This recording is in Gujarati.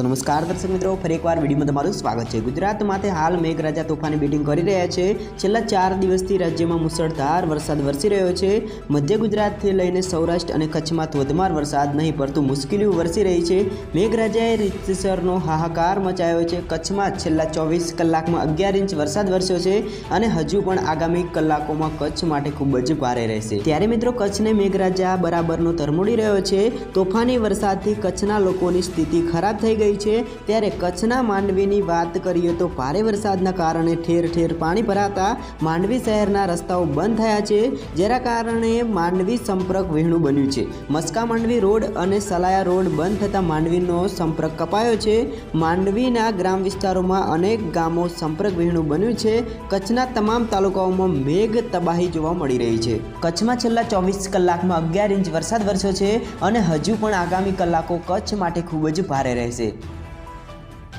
તો નમસ્કાર દર્શક મિત્રો, ફરી એકવાર વિડીયોમાં તમારું સ્વાગત છે. ગુજરાત માટે હાલ મેઘરાજા તોફાની બેટિંગ કરી રહ્યા છે. છેલ્લા ચાર દિવસથી રાજ્યમાં મુસળધાર વરસાદ વરસી રહ્યો છે. મધ્ય ગુજરાતથી લઈને સૌરાષ્ટ્ર અને કચ્છમાં ધોધમાર વરસાદ નહીં પડતું મુશ્કેલીઓ વરસી રહી છે. મેઘરાજાએ રીતસરનો હાહાકાર મચાયો છે. કચ્છમાં છેલ્લા ચોવીસ કલાકમાં અગિયાર ઇંચ વરસાદ વરસ્યો છે અને હજુ પણ આગામી કલાકોમાં કચ્છ માટે ખૂબ જ ભારે રહેશે. ત્યારે મિત્રો, કચ્છને મેઘરાજા બરાબરનો ધરમોડી રહ્યો છે. તોફાની વરસાદથી કચ્છના લોકોની સ્થિતિ ખરાબ થઈ ગઈ છે. ત્યારે કચ્છના માંડવીની વાત કરીએ તો ભારે વરસાદના કારણે ઠેર ઠેર પાણી ભરાતા માંડવી શહેરના રસ્તાઓ બંધ થયા છે, જેના કારણે માંડવી સંપર્ક વિહણું બન્યું છે. મસ્કા માંડવી રોડ અને સલાયા રોડ બંધ થતાં માંડવીનો સંપર્ક કપાયો છે. માંડવીના ગ્રામ વિસ્તારોમાં અનેક ગામો સંપર્ક વિહણું બન્યું છે. કચ્છના તમામ તાલુકાઓમાં મેઘ તબાહી જોવા મળી રહી છે. કચ્છમાં છેલ્લા ચોવીસ કલાકમાં અગિયાર ઇંચ વરસાદ વરસ્યો છે અને હજુ પણ આગામી કલાકો કચ્છ માટે ખૂબ જ ભારે રહેશે.